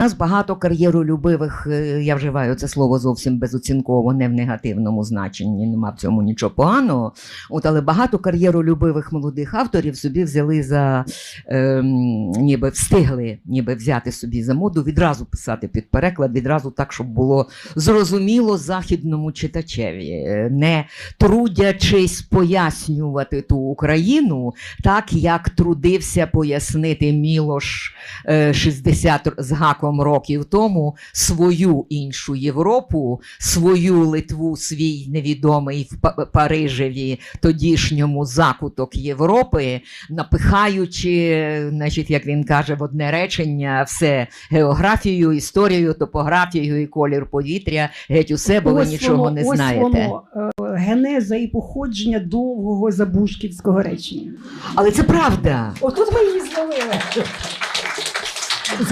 Нас багато кар'єролюбивих, е, я вживаю це слово зовсім безоцінково, не в негативному значенні, нема в цьому нічого поганого. От, але багато кар'єролюбивих молодих авторів собі взяли за ем, ніби встигли ніби взяти собі за моду, відразу писати під переклад, відразу так, щоб було зрозуміло західному читачеві, е, не трудячись пояснювати ту Україну, так як трудився пояснити Мілош е, 60 з гаком років тому свою іншу Європу, свою Литву, свій невідомий в Парижеві тодішньому закуток Європи, напихаючи, значить, як він каже, в одне речення все географію, історію, топографію і колір повітря, геть усе, бо ви нічого воно, не ось знаєте. Воно, е, генеза і походження довгого забушківського речення. Але це правда. Отут ми її зловили.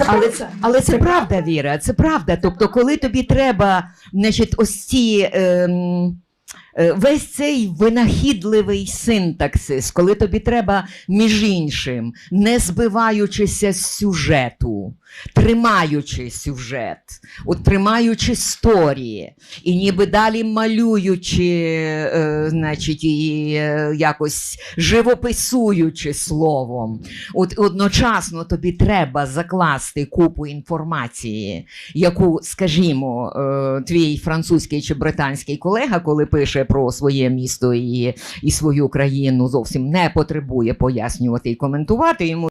Але це, але це правда, Віра, це правда. Тобто, коли тобі треба, значить, ось ці. Ем... е, Весь цей винахідливий синтаксис, коли тобі треба, між іншим, не збиваючися з сюжету, тримаючи сюжет, от тримаючи сторії, і ніби далі малюючи, е, значить, і е, якось живописуючи словом, От одночасно тобі треба закласти купу інформації, яку, скажімо, е, твій французький чи британський колега, коли пише про своє місто і, і свою країну, зовсім не потребує пояснювати і коментувати. Йому